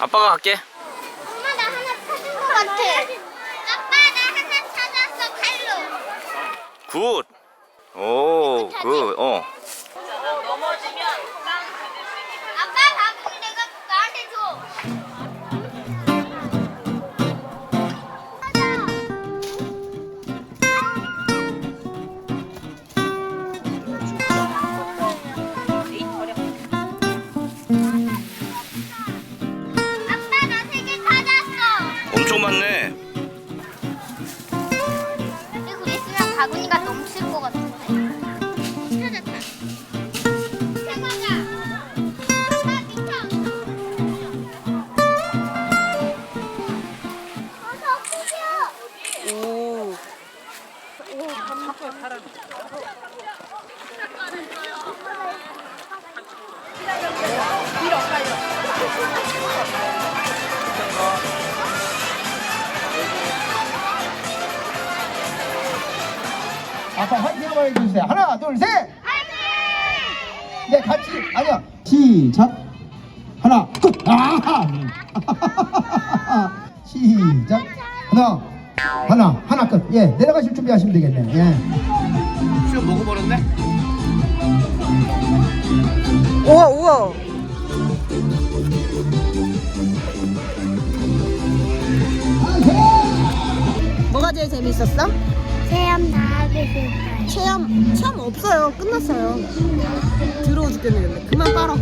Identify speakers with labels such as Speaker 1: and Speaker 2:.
Speaker 1: 아빠가 갈게.
Speaker 2: 엄마 나 하나 찾은 것 같아. 아빠 나 하나 찾았어 칼로.
Speaker 1: 굿. 오, 굿. 어.
Speaker 2: 아빠 바구니 내가 나한테 줘.
Speaker 1: 많네.
Speaker 2: 그리고 있으면 바구니가 넘칠 것 같은데. 찾았다. 대박아. 아빠 미쳐. 어서 오
Speaker 3: 아빠 화이팅 한번 해주세요. 하나, 둘, 셋. 네, 같이 아니야. 시작. 하나, 끝. 아. 시작. 하나, 하나, 하나 끝. 예, 내려가실 준비하시면 되겠네요. 예.
Speaker 1: 수영 먹어버렸네?
Speaker 4: 우와 우와. 제일 재밌었어?
Speaker 2: 체험 다 하게 됐어요.
Speaker 4: 체험 체험 없어요. 끝났어요. 더러워 죽겠네 근데. 그만 빨아.